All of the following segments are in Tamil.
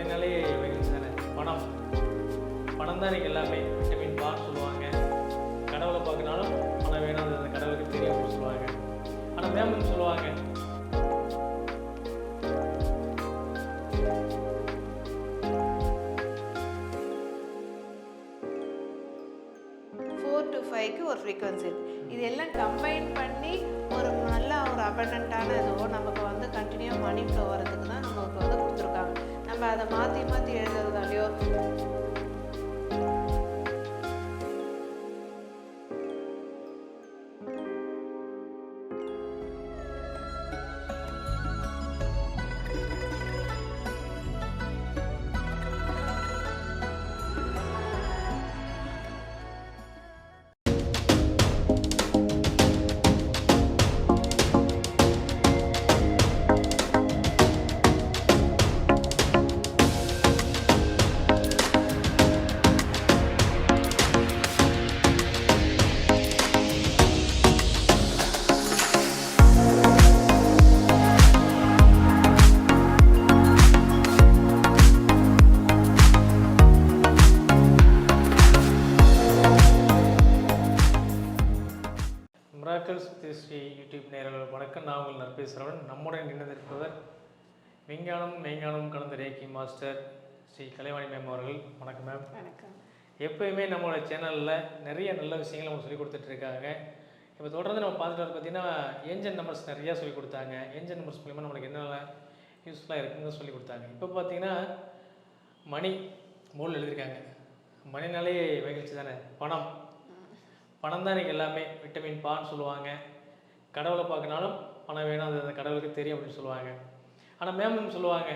மனிதனாலே மகிழ்ச்சி தானே பணம். பணம் தான் எனக்கு எல்லாமே. விட்டமின் பார் சொல்லுவாங்க. கடவுளை பார்க்கனாலும் பணம் வேணாம். அந்த கடவுளுக்கு தெரியும் சொல்லுவாங்க. ஆனால் மேம் சொல்லுவாங்க. ஃபோர் டு ஃபைவ்க்கு ஒரு ஃப்ரீக்வன்சி இருக்குது இது எல்லாம் கம்பைன் பண்ணி ஒரு நல்ல ஒரு அபண்டண்ட்டான இதுவோ நமக்கு வந்து கண்டினியூ மணி ஃப்ளோ வரதுக்கு தான் நம்ம அதை மாற்றி மாற்றி எழுதுறதாலையோ நற்பேசுகிறவன் நம்முடன் நினைந்திருப்பவர் விஞ்ஞானம் மெய்ஞானம் கலந்த reiki master Sri Kalaivani ma'am அவர்கள். வணக்கம் மேம் வணக்கம். எப்பயுமே நம்மளோட சேனலில் நிறைய நல்ல விஷயங்கள் நமக்கு சொல்லி கொடுத்துட்ருக்காங்க. இப்போ தொடர்ந்து நம்ம பார்த்துட்டு பார்த்தீங்கன்னா ஏஞ்சல் நம்பர்ஸ் நிறையா சொல்லி கொடுத்தாங்க. ஏஞ்சல் நம்பர்ஸ் மூலிமா நம்மளுக்கு என்னென்ன யூஸ்ஃபுல்லாக இருக்குன்னு சொல்லி கொடுத்தாங்க. இப்போ பார்த்தீங்கன்னா மணி மூல் எழுதியிருக்காங்க. மணினாலே மகிழ்ச்சி தானே? பணம். பணம் தான் எனக்கு எல்லாமே. விட்டமின் பான்னு சொல்லுவாங்க. கடவுளை பார்க்கனாலும் பணம் வேணும் அது அந்த கடவுளுக்கு தெரியும் அப்படின்னு சொல்லுவாங்க. ஆனால் மேம் சொல்லுவாங்க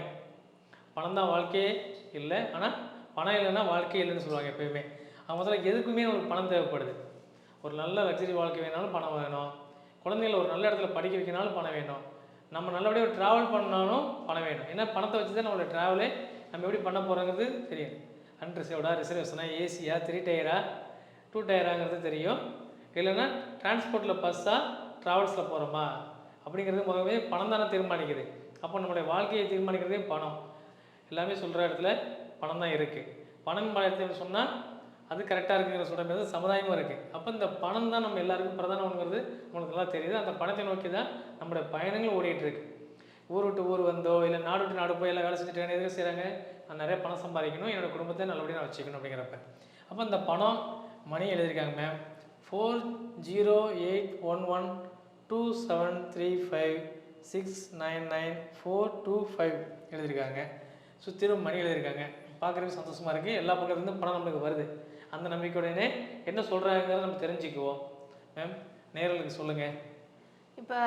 பணம் தான் வாழ்க்கையே இல்லை. ஆனால் பணம் இல்லைன்னா வாழ்க்கையே இல்லைன்னு சொல்லுவாங்க எப்பயுமே. அவங்க முதல்ல எதுக்குமே ஒரு பணம் தேவைப்படுது. ஒரு நல்ல லக்ஸரி வாழ்க்கை வேணாலும் பணம் வேணும். குழந்தைங்கள ஒரு நல்ல இடத்துல படிக்க வைக்கனாலும் பணம் வேணும். நம்ம நல்லபடியாக ஒரு ட்ராவல் பண்ணாலும் பணம் வேணும். ஏன்னா பணத்தை வச்சு தான் நம்மளோட ட்ராவலே நம்ம எப்படி பண்ண போகிறோங்கிறது தெரியும். அன்ரிசர்வ்டா ரிசர்வேஷனா ஏசியா த்ரீ டயரா டூ டயராங்கிறது தெரியும். இல்லைன்னா டிரான்ஸ்போர்ட்டில் பஸ்ஸாக ட்ராவல்ஸில் போகிறோமா அப்படிங்கிறது முதவே பணம் தானே தீர்மானிக்குது. அப்போ நம்மளுடைய வாழ்க்கையை தீர்மானிக்கிறதே பணம். எல்லாமே சொல்கிற இடத்துல பணம் தான் இருக்குது பணம் பணத்தை சொன்னால் அது கரெக்டாக இருக்குங்கிற சொல்கிறது சமுதாயமும் இருக்குது அப்போ இந்த பணம் தான் நம்ம எல்லாருக்கும் பிரதானம்ங்கிறது உங்களுக்கு நல்லா தெரியுது. அந்த பணத்தை நோக்கி தான் நம்மளுடைய பயணங்கள் ஓடிட்டுருக்கு ஊர் விட்டு ஊர் வந்தோ இல்லை நாடு விட்டு நாடு போய் எல்லாம் வேலை செஞ்சுட்டு எதுக்கு செய்கிறாங்க நான் நிறைய பணம் சம்பாதிக்கணும் என்னோடய குடும்பத்தை நல்லபடியாக நான் வச்சுக்கணும் அப்படிங்கிறப்ப. அப்போ இந்த பணம் மணி எழுதியிருக்காங்க ma'am four zero eight one one two seven three five six nine nine four two five எழுதியிருக்காங்க. சுற்றிலும் மணி எழுதியிருக்காங்க. பார்க்குறதுக்கு சந்தோஷமாக இருக்குது எல்லா பக்கத்துலேருந்து பணம் நம்மளுக்கு வருது. அந்த நம்பிக்கையுடனே என்ன சொல்கிறாங்கிறத நம்ம தெரிஞ்சுக்குவோம். மேம் நேரலுக்கு சொல்லுங்கள் இப்போ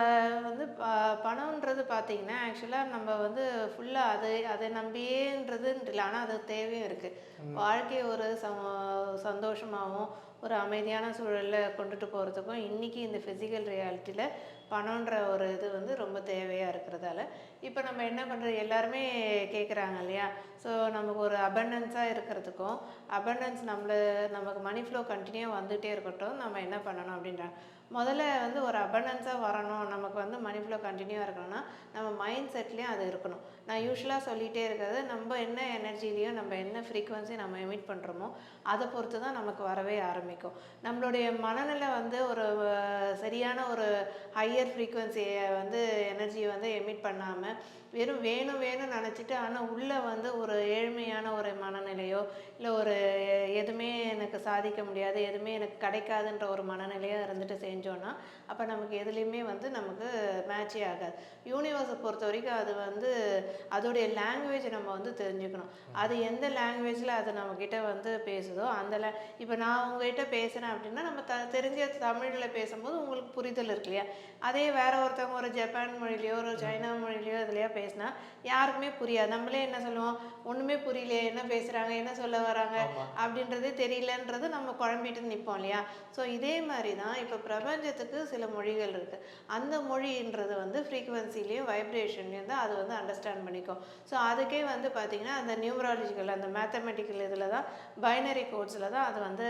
வந்து ப பணம்ன்றது பார்த்தீங்கன்னா ஆக்சுவலாக நம்ம வந்து ஃபுல்லாக அது அதை நம்பியேன்றது இல்லை. ஆனால் அது தேவையும் இருக்குது வாழ்க்கையை ஒரு சந்தோஷமாகவும் ஒரு அமைதியான சூழலில் கொண்டுட்டு போகிறதுக்கும் இன்றைக்கி இந்த ஃபிசிக்கல் ரியாலிட்டியில் பணம்ன்ற ஒரு இது வந்து ரொம்ப தேவையாக இருக்கிறதால இப்போ நம்ம என்ன பண்ணுறது எல்லாருமே கேட்குறாங்க இல்லையா? ஸோ நமக்கு ஒரு அபண்டன்ஸாக இருக்கிறதுக்கும் அபண்டன்ஸ் நம்மளை நமக்கு மணி ஃப்ளோ கண்டினியூ வந்துகிட்டே இருக்கட்டும் நம்ம என்ன பண்ணணும் அப்படின்றாங்க முதல்ல வந்து ஒரு அபண்டன்ஸாக வரணும் நமக்கு வந்து மணி ஃப்ளோ கண்டினியூவாக இருக்கணும்னா நம்ம மைண்ட் செட்லேயும் அது இருக்கணும். நான் யூஸ்வலாக சொல்லிகிட்டே இருக்கிறது நம்ம என்ன எனர்ஜிலையோ நம்ம என்ன ஃப்ரீக்குவன்சி நம்ம எமிட் பண்ணுறோமோ அதை பொறுத்து தான் நமக்கு வரவே ஆரம்பிக்கும். நம்மளுடைய மனநிலை வந்து ஒரு சரியான ஒரு ஹையர் ஃப்ரீக்குவன்சியை வந்து எனர்ஜியை வந்து எமிட் பண்ணாமல் வெறும் வேணும் வேணும்னு நினச்சிட்டு ஆனால் உள்ளே வந்து ஒரு ஏழ்மையான ஒரு மனநிலையோ இல்லை ஒரு எதுவுமே எனக்கு சாதிக்க முடியாது எதுவுமே எனக்கு கிடைக்காதுன்ற ஒரு மனநிலையாக இருந்துட்டு செஞ்சோன்னா அப்போ நமக்கு எதுலேயுமே வந்து நமக்கு மேட்சே ஆகாது. யூனிவர்ஸை பொறுத்த வரைக்கும் அது வந்து அதோடைய லாங்குவேஜ் நம்ம வந்து தெரிஞ்சுக்கணும். அது எந்த லாங்குவேஜில் அது நம்மக்கிட்ட வந்து பேசுதோ அந்த லே இப்போ நான் உங்ககிட்ட பேசுகிறேன் அப்படின்னா நம்ம த தெரிஞ்ச தமிழில் பேசும்போது உங்களுக்கு புரிதல் இருக்கு இல்லையா? அதே வேற ஒருத்தவங்க ஒரு ஜப்பான் மொழியிலையோ ஒரு சைனா மொழியிலையோ இதுலையோ பேசினா யாருக்குமே புரியாது. நம்மளே என்ன சொல்லுவோம்? ஒன்றுமே புரியலையே என்ன பேசுகிறாங்க என்ன சொல்ல வராங்க அப்படின்றதே தெரியலன்றது நம்ம குழம்பிட்டு நிற்போம் இல்லையா? ஸோ இதே மாதிரி தான் இப்போ பிரபஞ்சத்துக்கு சில மொழிகள் இருக்குது அந்த மொழின்றது வந்து ஃப்ரீக்குவன்சிலையும் வைப்ரேஷன்லையும் தான் அது வந்து அண்டர்ஸ்டாண்ட் பண்ணிக்கும். ஸோ அதுக்கே வந்து பார்த்திங்கன்னா அந்த நியூமராலஜிக்கல் அந்த மேத்தமெட்டிக்கல் இதில் தான் பைனரி கோட்ஸில் தான் அது வந்து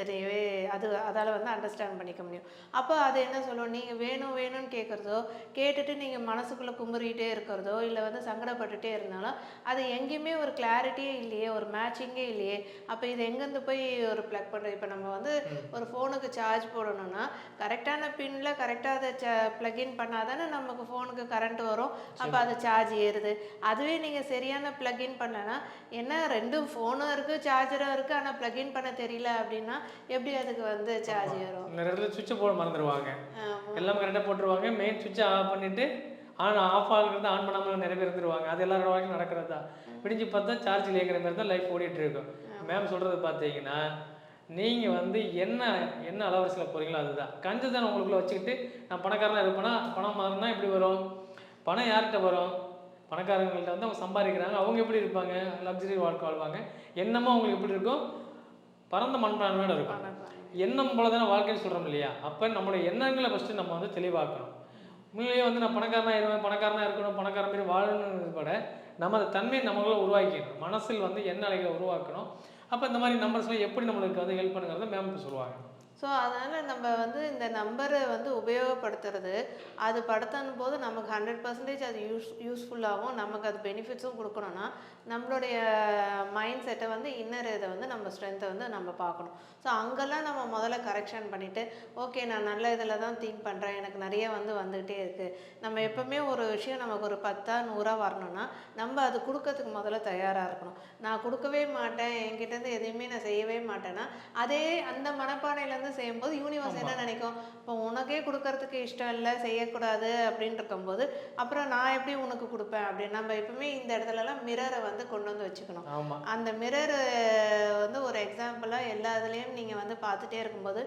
தெரியவே அது அதால் வந்து அண்டர்ஸ்டாண்ட் பண்ணிக்க முடியும். அப்போ அது என்ன சொல்லும்? நீங்கள் வேணும் வேணும்னு கேட்குறதோ கேட்டுட்டு நீங்கள் மனசுக்குள்ளே குமுறிட்டே இருக்கிறதோ இருக்கிறதோ இல்லை வந்து சங்கடப்பட்டுட்டே இருந்தாலும் அது எங்கேயுமே ஒரு கிளாரிட்டியே இல்லையே ஒரு மேட்சிங்கே இல்லையே. அப்போ இது எங்கேருந்து போய் ஒரு ப்ளக் பண்ணுறது இப்போ நம்ம வந்து ஒரு ஃபோனுக்கு சார்ஜ் போடணும்னா கரெக்டான பின்னில் கரெக்டாக அதை ச ப்ளக்இன் பண்ணால் தானே நமக்கு ஃபோனுக்கு கரண்ட் வரும். அப்போ அது சார்ஜ் ஏறுது. அதுவே நீங்கள் சரியான ப்ளக்இன் பண்ணலன்னா என்ன ரெண்டும் ஃபோனும் இருக்குது சார்ஜரும் இருக்குது ஆனால் ப்ளக்இன் பண்ண தெரியல அப்படின்னா எப்படி அதுக்கு வந்து சார்ஜ் ஏறும்? இடத்துல சுவிட்சை போட மறந்துடுவாங்க. எல்லாம் கரெக்டாக போட்டுருவாங்க. மெயின் சுவிட்சை ஆஃப் பண்ணிவிட்டு ஆன் ஆஃப் ஆகுறது ஆன் பண்ணாமல் நிறைய பேர் இருந்துருவாங்க. அது எல்லாரோட வாழ்க்கையும் நடக்கிறது? தான் விடிஞ்சு பார்த்தா சார்ஜ் இல்லைங்கிற மாதிரி தான் லைஃப் ஓடிட்டு இருக்கும். மேம் சொல்கிறது பார்த்தீங்கன்னா நீங்கள் வந்து என்ன என்ன அலவரசில் போகிறீங்களோ அதுதான். கஞ்சதான் உங்களுக்குள்ள வச்சுக்கிட்டு நான் பணக்காரனாக இருப்பேனா? பணம் மாறினா எப்படி வரும்? பணம் யார்கிட்ட வரும்? பணக்காரங்கள்ட்ட வந்து அவங்க சம்பாதிக்கிறாங்க. அவங்க எப்படி இருப்பாங்க? லக்ஸரி வாழ்க்கை வாழ்வாங்க. என்னமோ அவங்களுக்கு எப்படி இருக்கும்? பரந்த மண்பான்மையோட இருக்கும். எண்ணம் போல தானே வாழ்க்கைன்னு சொல்கிறோம் இல்லையா? அப்போ நம்மளுடைய எண்ணங்களை ஃபஸ்ட்டு நம்ம வந்து தெளிவாக்கணும். உண்மையிலேயே வந்து நான் பணக்காரனாக இருவேன் பணக்காரனாக இருக்கணும் பணக்கார மாதிரி வாழணும்னு கூட நம்ம அந்த தன்மையை நம்மள உருவாக்கிக்கணும் மனசில் வந்து எண்ண அலைகளை உருவாக்கணும். அப்போ இந்த மாதிரி நம்பர்ஸ்லாம் எப்படி நம்மளுக்கு வந்து ஹெல்ப் பண்ணுங்கிறத மேம் சொல்லுவாங்க. ஸோ அதனால் நம்ம வந்து இந்த நம்பரை வந்து உபயோகப்படுத்துறது அது படுத்தணும் போது நமக்கு ஹண்ட்ரட் பர்சன்டேஜ் அது யூஸ் யூஸ்ஃபுல்லாகவும் நமக்கு அது பெனிஃபிட்ஸும் கொடுக்கணும்னா நம்மளுடைய மைண்ட் செட்டை வந்து இன்னர் இதை வந்து நம்ம ஸ்ட்ரென்த்தை வந்து நம்ம பார்க்கணும். ஸோ அங்கெல்லாம் நம்ம முதல்ல கரெக்ஷன் பண்ணிவிட்டு ஓகே நான் நல்ல இதில் தான் திங்க் பண்ணுறேன் எனக்கு நிறைய வந்து வந்துகிட்டே இருக்குது நம்ம எப்போவுமே ஒரு விஷயம் நமக்கு ஒரு பத்தா நூறா வரணும்னா நம்ம அது கொடுக்கறதுக்கு முதல்ல தயாராக இருக்கணும். நான் கொடுக்கவே மாட்டேன் என்கிட்டேருந்து எதையுமே நான் செய்யவே மாட்டேன்னா அதே அந்த மனப்பானையிலேருந்து செய்யும்போது யூனிவர்ஸ் என்ன நினைக்கும்? இப்போ உனக்கே கொடுக்கறதுக்கு இஷ்டம் இல்லை செய்யக்கூடாது அப்படின்னு இருக்கும்போது அப்புறம் நான் எப்படி உனக்கு கொடுப்பேன் அப்படின்னு? நம்ம எப்பவுமே இந்த இடத்துலலாம் மிரரை வந்து கொண்டு வந்து வச்சுக்கணும். அந்த மிரர் வந்து ஒரு எக்ஸாம்பிளாக எல்லா இதுலேயும் நீங்கள் வந்து பார்த்துட்டே இருக்கும்போது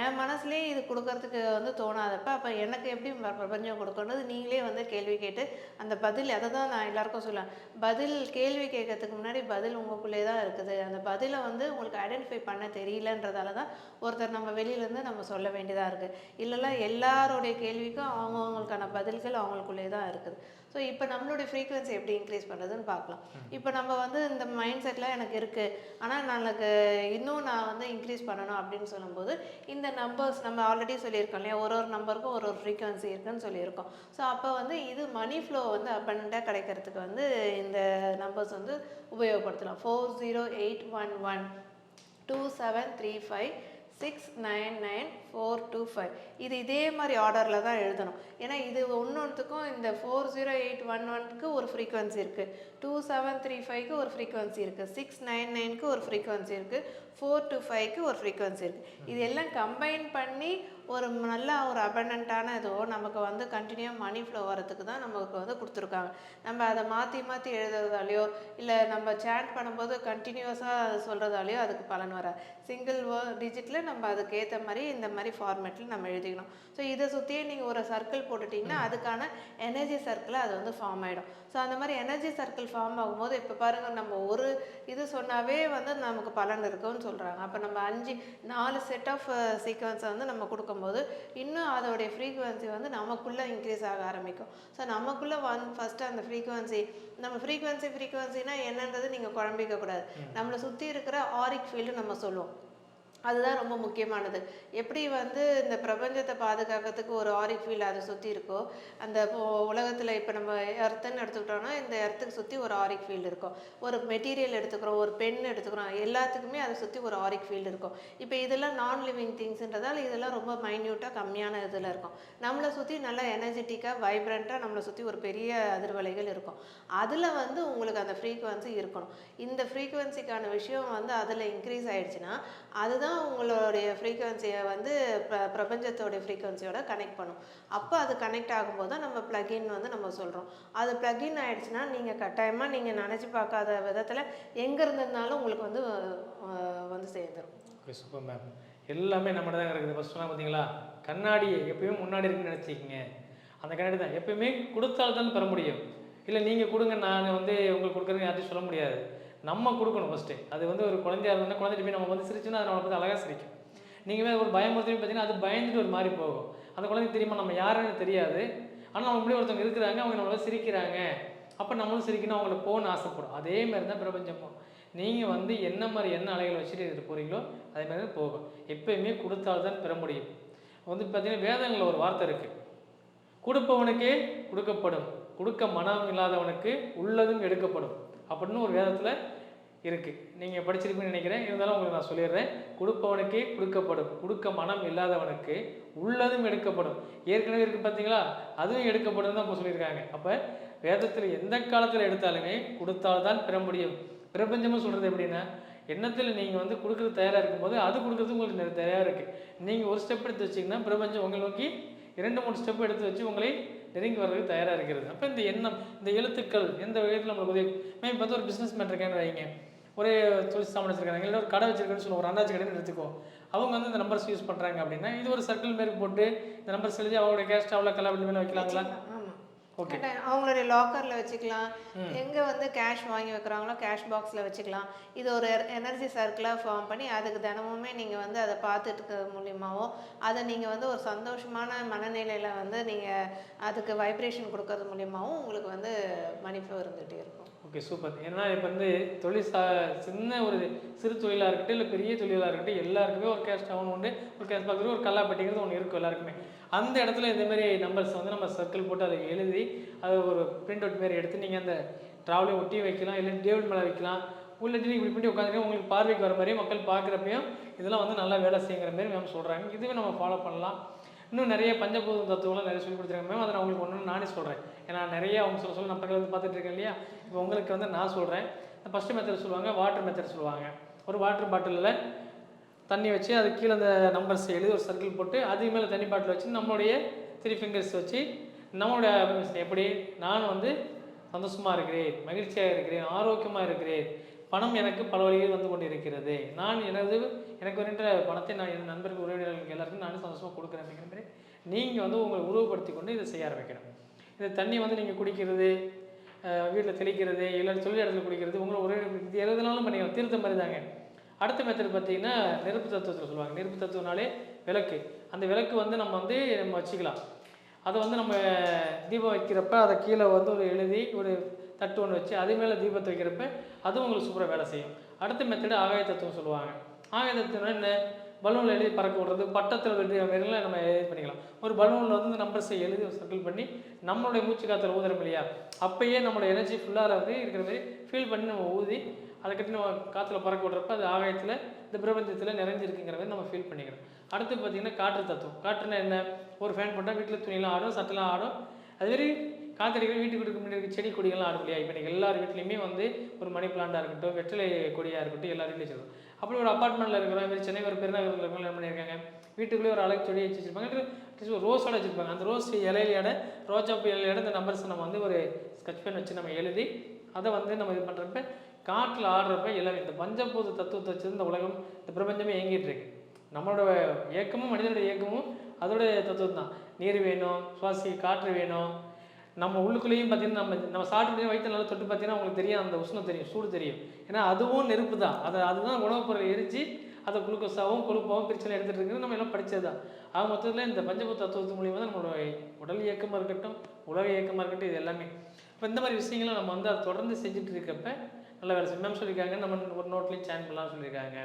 என் மனசுலேயே இது கொடுக்கறதுக்கு வந்து தோணாதப்ப அப்போ எனக்கு எப்படி பிரபஞ்சம் கொடுக்கணுது நீங்களே வந்து கேள்வி கேட்டு அந்த பதில் அதை தான் நான் எல்லாருக்கும் சொல்லுவேன். பதில் கேள்வி கேட்கறதுக்கு முன்னாடி பதில் உங்களுக்குள்ளே தான் இருக்குது. அந்த பதிலை வந்து உங்களுக்கு ஐடென்டிஃபை பண்ண தெரியலன்றதால தான் ஒருத்தர் நம்ம வெளியிலேருந்து நம்ம சொல்ல வேண்டியதாக இருக்குது இல்லைன்னா எல்லாருடைய கேள்விக்கும் அவங்கவுங்களுக்கான பதில்கள் அவங்களுக்குள்ளே தான் இருக்குது. ஸோ இப்போ நம்மளுடைய ஃப்ரீக்வன்சி எப்படி இன்க்ரீஸ் பண்ணுறதுன்னு பார்க்கலாம். இப்போ நம்ம வந்து இந்த மைண்ட் செட்லாம் எனக்கு இருக்குது ஆனால் எனக்கு இன்னும் நான் வந்து இன்க்ரீஸ் பண்ணணும் அப்படின்னு சொல்லும்போது இந்த நம்பர்ஸ் நம்ம ஆல்ரெடி சொல்லியிருக்கோம் இல்லையா? ஒரு ஒரு நம்பருக்கும் ஒரு ஒரு ஃப்ரீக்வன்சி இருக்குன்னு சொல்லியிருக்கோம். ஸோ அப்போ வந்து இது மணி ஃப்ளோ வந்து abundant-ஆ கிடைக்கிறதுக்கு வந்து இந்த நம்பர்ஸ் வந்து உபயோகப்படுத்தலாம். Four zero eight one one two seven three five six nine nine four two five இது இதே மாதிரி ஆர்டரில் தான் எழுதணும். ஏன்னா இது ஒன்றொன்றுக்கும் இந்த ஃபோர் ஜீரோ எயிட் ஒன் ஒன்க்கு ஒரு ஃப்ரீக்வன்சி இருக்குது டூ செவன் த்ரீ ஃபைவ்க்கு ஒரு ஃப்ரீக்வன்சி இருக்குது சிக்ஸ் நைன் நைனுக்கு ஒரு ஃப்ரீக்வன்சி இருக்குது ஃபோர் டூ ஃபைவ்க்கு ஒரு ஃப்ரீக்வன்சி இருக்குது இது எல்லாம் கம்பைன் பண்ணி ஒரு நல்ல ஒரு அபண்டன்ட்டான இதுவோ நமக்கு வந்து கண்டினியூ மணி ஃப்ளோ வரதுக்கு தான் நமக்கு வந்து கொடுத்துருக்காங்க. நம்ம அதை மாற்றி மாற்றி எழுதுறதாலையோ இல்லை நம்ம சேட் பண்ணும்போது கண்டினியூஸாக அதை சொல்கிறதாலையோ அதுக்கு பலன் வராது. சிங்கிள் வே டிஜிட்டில் நம்ம அதுக்கு ஏற்ற மாதிரி இந்த மாதிரி ஃபார்மேட்டில் நம்ம எழுதிக்கணும். ஸோ இதை சுற்றியே நீங்கள் ஒரு சர்க்கிள் போட்டுட்டிங்கன்னா அதுக்கான எனர்ஜி சர்க்கிளை அது வந்து ஃபார்ம் ஆகிடும் ஸோ அந்த மாதிரி எனர்ஜி சர்க்கிள் ஃபார்ம் ஆகும்போது இப்போ பாருங்கள் நம்ம ஒரு இது சொன்னாவே வந்து நமக்கு பலன் இருக்குன்னு சொல்கிறாங்க அப்போ நம்ம அஞ்சு நாலு செட் ஆஃப் சீக்வன்ஸை வந்து நம்ம கொடுக்கும்போது இன்னும் அதோடைய ஃப்ரீக்குவென்சி வந்து நமக்குள்ளே இன்க்ரீஸ் ஆக ஆரம்பிக்கும். ஸோ நமக்குள்ளே ஒன் ஃபஸ்ட்டு அந்த ஃப்ரீக்குவென்சி நம்ம ஃப்ரீக்குவென்சி ஃப்ரீக்குவென்சினா என்னன்றது நீங்கள் குழம்பிக்க கூடாது. நம்மளை சுற்றி இருக்கிற ஆரிக் ஃபீல்டு நம்ம சொல்லுவோம். அதுதான் ரொம்ப முக்கியமானது. எப்படி வந்து இந்த பிரபஞ்சத்தை பாதுகாக்கிறதுக்கு ஒரு ஆரிக் ஃபீல்டு அதை சுற்றி இருக்கோ அந்த உலகத்தில் இப்போ நம்ம எர்த்துன்னு எடுத்துக்கிட்டோம்னா இந்த எர்த்துக்கு சுற்றி ஒரு ஆரிக் ஃபீல்டு இருக்கும். ஒரு மெட்டீரியல் எடுத்துக்கிறோம் ஒரு பென் எடுத்துக்கிறோம் எல்லாத்துக்குமே அதை சுற்றி ஒரு ஆரிக் ஃபீல்டு இருக்கும். இப்போ இதெல்லாம் நான் லிவிங் திங்ஸ்ன்றதால இதெல்லாம் ரொம்ப மைன்யூட்டாக கம்மியான இதில் இருக்கும். நம்மளை சுற்றி நல்லா எனர்ஜெட்டிக்காக வைப்ரண்ட்டாக நம்மளை சுற்றி ஒரு பெரிய அதிர்வலைகள் இருக்கும். அதில் வந்து உங்களுக்கு அந்த ஃப்ரீக்குவன்சி இருக்கணும். இந்த ஃப்ரீக்குவன்சிக்கான விஷயம் வந்து அதில் இன்க்ரீஸ் ஆகிடுச்சுன்னா அதுதான் உங்களுடைய ஃப்ரீக்குவன்சியை வந்து ப்ர பிரபஞ்சத்தோடைய ஃப்ரீக்குவன்சியோட கனெக்ட் பண்ணும். அப்போ அது கனெக்ட் ஆகும்போது தான் நம்ம ப்ளகின் வந்து நம்ம சொல்கிறோம் அது plug-in நீங்கள் கட்டாயமாக நீங்கள் நினச்சி பார்க்காத விதத்தில் எங்கே இருந்திருந்தாலும் உங்களுக்கு வந்து வந்து சேர்ந்துடும் ஓகே சூப்பர் மேம் எல்லாமே நம்மகிட்ட தான் இருக்குது. ஃபஸ்ட் சொன்னால் பார்த்தீங்களா கண்ணாடி எப்பயுமே முன்னாடி இருக்குன்னு நினச்சிக்கிங்க. அந்த கண்ணாடி தான். எப்பயுமே கொடுத்தால்தான் பெற முடியும். இல்லை நீங்கள் கொடுங்க நான் வந்து உங்களுக்கு கொடுக்குறேன்னு யார்ட்டையும் சொல்ல முடியாது. நம்ம கொடுக்கணும் ஃபஸ்ட்டு அது வந்து ஒரு குழந்தையா இருந்தால் குழந்தைட்டு போய் நம்ம வந்து சிரிச்சுன்னா அது நம்மளை பார்த்து அழகாக சிரிக்கும். நீங்கள் ஒரு பயமுறுத்தி பார்த்தீங்கன்னா அது பயந்துட்டு ஒரு மாதிரி போகும். அந்த குழந்தைக்கு தெரியுமா? நம்ம யாருன்னு தெரியாது. ஆனால் அவங்க இப்படி ஒருத்தவங்க இருக்கிறாங்க அவங்க நம்மள சிரிக்கிறாங்க. அப்போ நம்மளும் சிரிக்கணும் அவங்கள போகணும்னு ஆசைப்படும். அதே மாதிரி தான் பிரபஞ்சமும். நீங்கள் வந்து என்ன மாதிரி என்ன அலைகள் வச்சுட்டு இருக்க போகிறீங்களோ அதே மாதிரி தான் போகும். எப்பயுமே கொடுத்தால்தான் பெற முடியும். வந்து பார்த்தீங்கன்னா வேதங்களில் ஒரு வார்த்தை இருக்குது கொடுப்பவனுக்கே கொடுக்கப்படும். கொடுக்க மனம் இல்லாதவனுக்கு உள்ளதும் எடுக்கப்படும். அப்படின்னு ஒரு வேதத்தில் இருக்குது நீங்கள் படிச்சிருப்பீங்கன்னு நினைக்கிறேன். இருந்தாலும் உங்களுக்கு நான் சொல்லிடுறேன். கொடுப்பவனுக்கே கொடுக்கப்படும். கொடுக்க மனம் இல்லாதவனுக்கு உள்ளதும் எடுக்கப்படும். ஏற்கனவே இருக்குது பார்த்தீங்களா? அதுவும் எடுக்கப்படும் தான் இப்போ சொல்லியிருக்காங்க. அப்போ வேதத்தில் எந்த காலத்தில் எடுத்தாலுமே கொடுத்தால்தான் பெற முடியும். பிரபஞ்சமும் சொல்கிறது எப்படின்னா எண்ணத்தில் நீங்கள் வந்து கொடுக்குறது தயாராக இருக்கும்போது அது கொடுக்குறது உங்களுக்கு நிறைய தயாராக இருக்குது நீங்கள் ஒரு ஸ்டெப் எடுத்து வச்சிங்கன்னா பிரபஞ்சம் உங்களை நோக்கி இரண்டு மூணு ஸ்டெப் எடுத்து வச்சு உங்களை நெருங்கி வர்றதுக்கு தயாராக இருக்கிறது. அப்போ இந்த எண்ணம் இந்த எழுத்துக்கள் எந்த விதத்தில் நம்மளுக்கு உதவி மே இப்போ வந்து ஒரு பிஸ்னஸ் மேன் இருக்கேன்னு வைங்க. ஒரு தொழில் சாமான் வச்சிருக்காங்க. இல்லை ஒரு கடை வச்சிருக்கேன்னு சொல்லுவோம் ஒரு அண்ணாச்சி கடைன்னு எடுத்துக்கோ. அவங்க வந்து இந்த நம்பர்ஸ் யூஸ் பண்ணுறாங்க அப்படின்னா இது ஒரு சர்க்கிள் மாரி போட்டு இந்த நம்பர்ஸ் எழுதி அவங்களுடைய கேஸ்ட் அவ்வளோ கலாபடி மேலே வைக்கலாங்களா அவங்களுடைய லாக்கரில் வச்சுக்கலாம். எங்கே வந்து கேஷ் வாங்கி வைக்கிறாங்களோ கேஷ் பாக்ஸில் வச்சுக்கலாம். இது ஒரு எனர்ஜி சர்க்கிளாக ஃபார்ம் பண்ணி அதுக்கு தினமுமே நீங்கள் வந்து அதை பார்த்துட்டு இருக்கிறது மூலியமாவோ அதை நீங்கள் வந்து ஒரு சந்தோஷமான மனநிலையில் வந்து நீங்கள் அதுக்கு வைப்ரேஷன் கொடுக்கறது மூலியமாகவும் உங்களுக்கு வந்து மன்னிப்பு இருந்துகிட்டே இருக்கும். ஓகே சூப்பர் ஏன்னா இப்போ வந்து தொழில் சா சின்ன ஒரு சிறு தொழிலாக இருக்கட்டும் இல்லை பெரிய தொழிலாக இருக்கட்டும் எல்லாருக்குமே ஒரு கேஷ் டவுன் உண்டு ஒரு கேஷ் பாக்ஸ் ஒரு கல்லாப்பட்டிங்கிறது ஒன்று இருக்கும் எல்லாருக்குமே. அந்த இடத்துல இந்தமாரி நம்பர்ஸ் வந்து நம்ம சர்க்கிள் போட்டு அதை எழுதி அதை ஒரு பிரிண்ட் அவுட் மாரி எடுத்து நீங்கள் அந்த ட்ராவலையும் ஒட்டி வைக்கலாம் இல்லை டேபிள் மேலே வைக்கலாம். உள்ளட்டு நீங்கள் இப்படி பண்ணி உட்காந்துட்டு உங்களுக்கு பார்வைக்கு வர மாதிரி மக்கள் பார்க்குறப்பையும் இதெல்லாம் வந்து நல்லா வேலை செய்யுங்கிற மாரி மேம் சொல்கிறாங்க இதுவே நம்ம ஃபாலோ பண்ணலாம். இன்னும் நிறைய பஞ்சபூத தத்துவம்லாம் நிறைய சொல்லி கொடுத்துருக்காங்க மேம் அதை நான் உங்களுக்கு ஒன்று நானே சொல்கிறேன் ஏன்னா நிறைய அவங்க சொல்ல சொல்ல நம்ம வந்து பார்த்துட்டு இருக்கேன் இல்லையா? இப்போ உங்களுக்கு வந்து நான் சொல்கிறேன் ஃபஸ்ட்டு மெத்தட் சொல்லுவாங்க வாட்டர் மெத்தட் சொல்லுவாங்க. ஒரு வாட்டர் பாட்டிலில் தண்ணி வச்சு அது கீழே அந்த நம்பர்ஸ் எழுதி ஒரு சர்க்கிள் போட்டு அது மேலே தண்ணி பாட்டில் வச்சு நம்மளுடைய த்ரீ ஃபிங்கர்ஸ் வச்சு நம்மளுடைய எப்படி? நான் வந்து சந்தோஷமாக இருக்கிறேன் மகிழ்ச்சியாக இருக்கிறேன் ஆரோக்கியமாக இருக்கிறேன். பணம் எனக்கு பல வழியில் வந்து கொண்டு இருக்கிறது நான் எனது எனக்கு வருகின்ற பணத்தை நான் என் நண்பர்கள் உறவினர்களுக்கு எல்லாருக்கும் நானும் சந்தோஷமாக கொடுக்குறேன் அப்படிங்கிற மாதிரி நீங்கள் வந்து உங்களை உருவப்படுத்தி கொண்டு இதை செய்ய ஆரம்பிக்கணும். இந்த தண்ணி வந்து நீங்கள் குடிக்கிறது வீட்டில் தெளிக்கிறது இல்லை தொழில் இடத்துல குடிக்கிறது உங்களை ஒரே இது எதுனாலும் பண்ணிக்கலாம். தீர்த்த மாதிரி தாங்க. அடுத்த மெத்தட் பார்த்தீங்கன்னா நெருப்பு தத்துவத்தில் சொல்லுவாங்க. நெருப்பு தத்துவனாலே விளக்கு. அந்த விளக்கு வந்து நம்ம வந்து நம்ம வச்சுக்கலாம். அதை வந்து நம்ம தீபம் வைக்கிறப்ப அதை கீழே வந்து ஒரு எழுதி ஒரு தட்டு ஒன்று வச்சு அது மேலே தீபத்தை வைக்கிறப்ப அதுவும் உங்களுக்கு சூப்பராக வேலை செய்யும். அடுத்த மெத்தடு ஆகாய தத்துவம் சொல்லுவாங்க. ஆகாய தத்துவம் என்ன? பலூனில் எழுதி பறக்க விடுறது பட்டத்தில் வெற்றி மாதிரிலாம் நம்ம இது பண்ணிக்கலாம். ஒரு பலூனில் வந்து நம்பர்ஸை எழுதி சர்க்கிள் பண்ணி நம்மளுடைய மூச்சு காத்தில் ஊதுறோம் இல்லையா? அப்போயே நம்மளோட எனர்ஜி ஃபுல்லாக வந்து இருக்கிற மாதிரி ஃபீல் பண்ணி நம்ம ஊதி அதை கட்டி நம்ம காற்றுல பறக்க விடுறப்ப அது ஆகாயத்தில் இந்த பிரபஞ்சத்தில் நிறைஞ்சிருக்குங்கிற மாதிரி நம்ம ஃபீல் பண்ணிக்கிறோம். அடுத்து பார்த்தீங்கன்னா காற்று தத்துவம். காற்றுனா என்ன? ஒரு ஃபேன் போட்டால் வீட்டில் துணியெல்லாம் ஆடும் சட்டெல்லாம் ஆடும். அதுமாரி காத்தடிகள் வீட்டுக்கு இருக்க முன்னாடி இருக்க செடி கொடிகள்லாம் ஆடும் இல்லையா? இப்போ நீங்கள் எல்லார் வீட்லேயுமே வந்து ஒரு மணி பிளான்ட்டாக இருக்கட்டும் வெற்றிலை கொடியாக இருக்கட்டும் எல்லார் வீட்லையும் அப்படி ஒரு அப்பார்ட்மெண்ட்டில் இருக்கிறோம் மாதிரி சென்னை ஒரு பெருநகரில் இருக்கிறவங்க என்ன பண்ணியிருக்காங்க? வீட்டுக்குள்ளேயே ஒரு அழகு செடி வச்சு வச்சிருப்பாங்க. அட்லீஸ்ட் ஒரு ரோஸோட வச்சுருப்பாங்க. அந்த ரோஸ் இலையிலையோட ரோஜாப்பூ இலையோட இந்த நம்பர்ஸ் நம்ம வந்து ஒரு ஸ்கெட்ச் பென் வச்சு நம்ம எழுதி அதை வந்து நம்ம இது பண்ணுறப்ப காற்றில் ஆடுறப்ப எல்லாமே இந்த பஞ்சபூத தத்துவத்தை வச்சு இந்த உலகம் இந்த பிரபஞ்சமே இயங்கிட்டு இருக்கு. நம்மளோட இயக்கமும் மனிதனோட இயக்கமும் அதோடைய தத்துவம் தான் நீர் வேணும் சுவாசி காற்று வேணும் நம்ம உள்ளுக்குள்ளேயும் பார்த்தீங்கன்னா நம்ம நம்ம சாப்பிட்டு வயிற்று நல்லா தொட்டு பார்த்தீங்கன்னா உங்களுக்கு தெரியும் அந்த உஷ்ணம் தெரியும் சூடு தெரியும். ஏன்னா அதுவும் நெருப்பு தான். அதை அதுதான் உணவுப் பொருள் எரிச்சு அதை குளுக்கோஸாகவும் கொழுப்பாகவும் பிரச்சனை எடுத்துகிட்டு இருக்குது நம்ம எல்லாம் படித்தது தான். ஆக மொத்தத்தில் இந்த பஞ்சபூத தத்துவத்து மூலியமாக தான் நம்மளோட உடல் இயக்கமாக இருக்கட்டும் உலக இயக்கமாக இருக்கட்டும் இது எல்லாமே. இப்போ இந்த மாதிரி விஷயங்களை நம்ம வந்து அதை தொடர்ந்து செஞ்சுட்டு இருக்கப்ப நல்ல வேலை செய்யும் மேம் சொல்லியிருக்காங்க நம்ம ஒரு நோட்லேயும் சேன் பண்ணலாம் சொல்லியிருக்காங்க.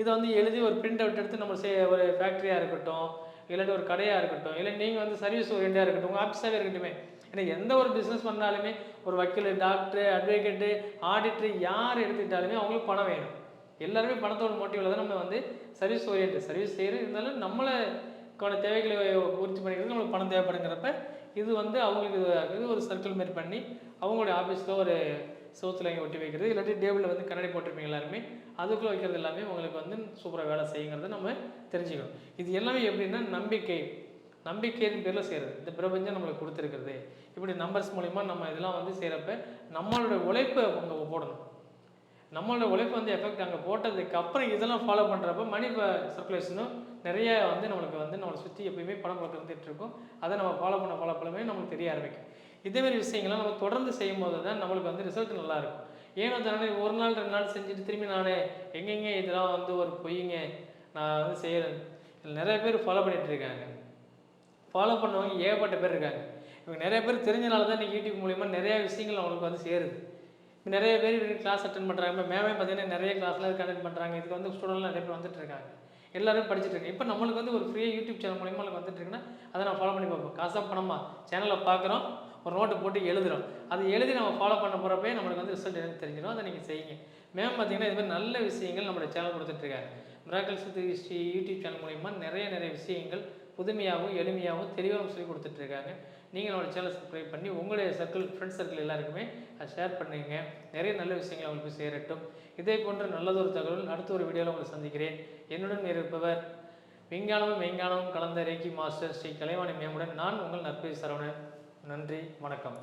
இதை வந்து எழுதி ஒரு பிரிண்ட் அவுட் எடுத்து நம்ம சே ஒரு ஃபேக்ட்ரியாக இருக்கட்டும் இல்லாட்டி ஒரு கடையாக இருக்கட்டும் இல்லை நீங்கள் வந்து சர்வீஸ் ஓரியண்டாக இருக்கட்டும் உங்கள் ஆஃபீஸாகவே இருக்கட்டுமே. ஏன்னா எந்த ஒரு பிஸ்னஸ் பண்ணாலுமே ஒரு வக்கீல் டாக்டரு அட்வொகேட்டு ஆடிட்டர் யார் எடுத்துக்கிட்டாலுமே அவங்களுக்கு பணம் வேணும். எல்லாருமே பணத்தோட மோட்டிவில் தான் நம்ம வந்து சர்வீஸ் ஓரியன்ட் சர்வீஸ் செய்கிறது இருந்தாலும் நம்மளுக்கான தேவைகளை பூர்த்தி பண்ணிக்கிறது நம்மளுக்கு பணம் தேவைப்படுங்கிறப்ப இது வந்து அவங்களுக்கு இது ஒரு சர்க்கிள் மாரி பண்ணி அவங்களுடைய ஆஃபீஸில் ஒரு சோத்தில் இங்கே ஒட்டி வைக்கிறது. இல்லாட்டி டேபிளில் வந்து கண்ணாடி போட்டிருப்பீங்க எல்லாருமே. அதுக்குள்ளே வைக்கிறது எல்லாமே உங்களுக்கு வந்து சூப்பராக வேலை செய்யுங்கிறத நம்ம தெரிஞ்சுக்கணும். இது எல்லாமே எப்படின்னா நம்பிக்கை. நம்பிக்கையின் பேரில் செய்கிறது இந்த பிரபஞ்சம் நம்மளுக்கு கொடுத்துருக்குறது. இப்படி நம்பர்ஸ் மூலிமா நம்ம இதெல்லாம் வந்து செய்கிறப்ப நம்மளோட உழைப்பை அங்கே போடணும். நம்மளோட உழைப்பு வந்து எஃபெக்ட் அங்கே போட்டதுக்கு அப்புறம் இதெல்லாம் ஃபாலோ பண்ணுறப்ப மணி சர்க்குலேஷனும் நிறைய வந்து நம்மளுக்கு வந்து நம்மளை சுற்றி எப்பயுமே படம் பழக்கம் இருந்துகிட்டு இருக்கும். அதை நம்ம ஃபாலோ பண்ண ஃபாலோ பண்ணவே நம்மளுக்கு தெரிய ஆரம்பிக்கும். இதேமாரி விஷயங்கள்லாம் நம்ம தொடர்ந்து செய்யும் போது தான் நம்மளுக்கு வந்து ரிசல்ட் நல்லாயிருக்கும் ஏனோ தானே ஒரு நாள் ரெண்டு நாள் செஞ்சுட்டு திரும்பி நானே எங்கெங்கே இதெல்லாம் வந்து ஒரு பொய்ங்க நான் வந்து செய்கிறேன் இதில் நிறைய பேர் ஃபாலோ பண்ணிகிட்டு இருக்காங்க. ஃபாலோ பண்ணவங்க ஏகப்பட்ட பேர் இருக்காங்க. இவங்க நிறைய பேர் தெரிஞ்சனால தான் இன்றைக்கி யூடியூப் மூலிமா நிறைய விஷயங்கள் அவங்களுக்கு வந்து சேருது. இப்போ நிறைய பேர் கிளாஸ் அட்டன் பண்ணுறாங்க இப்போ மேமே பார்த்தீங்கன்னா நிறைய கிளாஸ்லாம் கண்டக்ட் பண்ணுறாங்க இதுக்கு வந்து ஸ்டூடெண்ட்லாம் நிறைய பேர் வந்துட்டு இருக்காங்க. எல்லாரும் படிச்சுட்டு இருக்காங்க. இப்போ நம்மளுக்கு வந்து ஒரு ஃப்ரீயாக யூடியூப் சேனல் மூலிமா நம்மளுக்கு வந்துட்டு இருக்குன்னா அதை நான் ஃபாலோ பண்ணி பார்ப்போம். காசாக பணமா? சேனலை பார்க்குறோம் ஒரு நோட்டு போட்டு எழுதுறோம். அது எழுதி நம்ம ஃபாலோ பண்ண போகிறப்பே நம்மளுக்கு வந்து ரிசல்ட் எனக்கு தெரிஞ்சிடும். அதை நீங்கள் செய்யுங்க. மேம் பார்த்தீங்கன்னா இது மாதிரி நல்ல விஷயங்கள் நம்மளோட சேனல் கொடுத்துட்ருக்காங்க மிராக்கல் சுத்தி ஹிஸ்ட்ரி யூடியூப் சேனல் மூலிமா நிறைய நிறைய விஷயங்கள் புதுமையாகவும் எளிமையாகவும் தெளிவாகவும் சொல்லி கொடுத்துட்ருக்காங்க. நீங்கள் நம்மளோட சேனல் சப்ஸ்கிரைப் பண்ணி உங்களுடைய சர்க்கிள் ஃப்ரெண்ட்ஸ் சர்க்கிள் எல்லாருக்குமே அதை ஷேர் பண்ணுங்க. நிறைய நல்ல விஷயங்கள் அவங்களுக்கு போய் சேரட்டும். இதே போன்ற நல்லதொரு தகவல் அடுத்த ஒரு வீடியோவில் உங்களை சந்திக்கிறேன். என்னுடன் இருப்பவர் விஞ்ஞானமும் மெய்ஞானமும் கலந்த ரேக்கி மாஸ்டர் ஸ்ரீ கலைவாணி மேமுடன் நான் உங்கள் நற்பதி சரவணன். நன்றி வணக்கம்.